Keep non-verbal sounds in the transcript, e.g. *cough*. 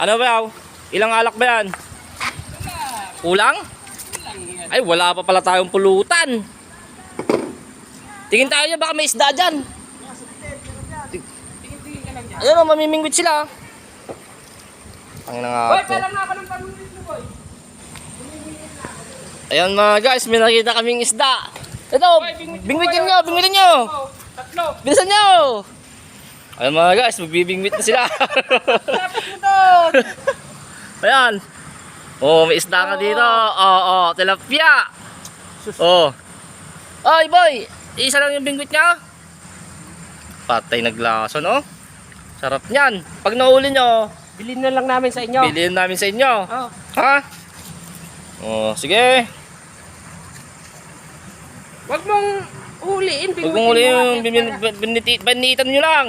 Ano ba yaw? Ilang alak ba yan? Kulang? Ay, wala pa pala tayong pulutan. Tingin tayo baka may isda dyan. Ayun o, mamimingwit sila. Ang nga Boy, po. pala nga ako ng pamimit mo, boy. Ayan mga guys, may nakita kaming isda. Ito, bingwitin nyo, bingwitin nyo. Oh, tatlo. Bilisan nyo. Ayan mga guys, magbibingwit na sila. *laughs* Ayan. Oh, may isda ka dito. Oo, oh, tilapia. Oh. Ay, boy. Isa lang yung bingwit niya. Patay naglaso, no? Sarap niyan. Pag nahuli nyo, Bilhin na lang namin sa inyo. bilhin namin sa inyo. Oh. Ha? Oh, sige. Huwag mong uliin. Huwag mong huli yung bin- bin- biniti- binitan nyo lang.